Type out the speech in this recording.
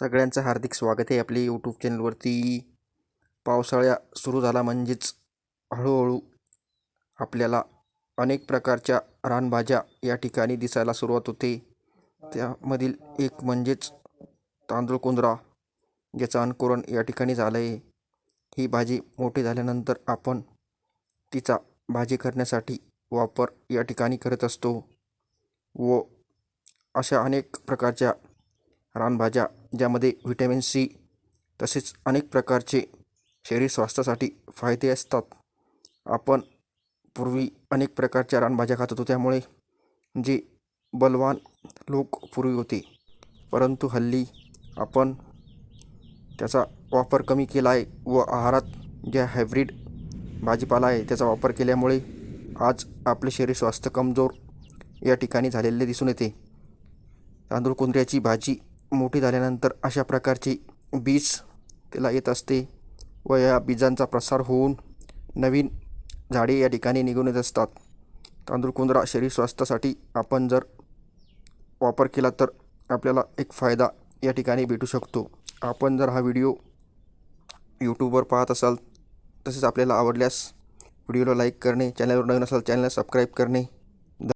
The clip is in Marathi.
सगळ्यांचं हार्दिक स्वागत आहे आपली यूट्यूब चॅनलवरती पावसाळ्या सुरू झाला म्हणजेच हळूहळू आपल्याला अनेक प्रकारच्या रानभाज्या या ठिकाणी दिसायला सुरुवात होते. त्यामधील एक म्हणजेच तांदूळ कुंदरा ज्याचं अंकुरण या ठिकाणी झालं आहे ही भाजी मोठी झाल्यानंतर आपण तिचा भाजी करण्यासाठी वापर या ठिकाणी करत असतो. व अशा अनेक प्रकारच्या रानभाज्या ज्यामध्ये व्हिटॅमिन सी तसेच अनेक प्रकारचे शरीर स्वास्थ्यासाठी फायदे असतात. आपण पूर्वी अनेक प्रकारच्या रानभाज्या खात होतो त्यामुळे जे बलवान लोक पूर्वी होते. परंतु हल्ली आपण त्याचा वापर कमी केला आहे व आहारात ज्या हायब्रीड भाजीपाला आहे त्याचा वापर केल्यामुळे आज आपले शरीर स्वास्थ्य कमजोर या ठिकाणी झालेले दिसून येते. तांदूळ कुंद्र्याची भाजी मोठी झाल्यानंतर अशा प्रकारची बीज त्याला येत असते व या बीजांचा प्रसार होऊन नवीन झाडे या ठिकाणी निघून येत असतात. तांदूळ कुंदरा शरीर स्वास्थ्यासाठी आपण जर वापर केला तर आपल्याला एक फायदा या ठिकाणी भेटू शकतो. आपण जर हा व्हिडिओ यूट्यूबवर पाहत असाल तसेच आपल्याला आवडल्यास व्हिडिओला लाईक करणे चॅनलवर नवीन असाल चॅनलला सबस्क्राईब करणे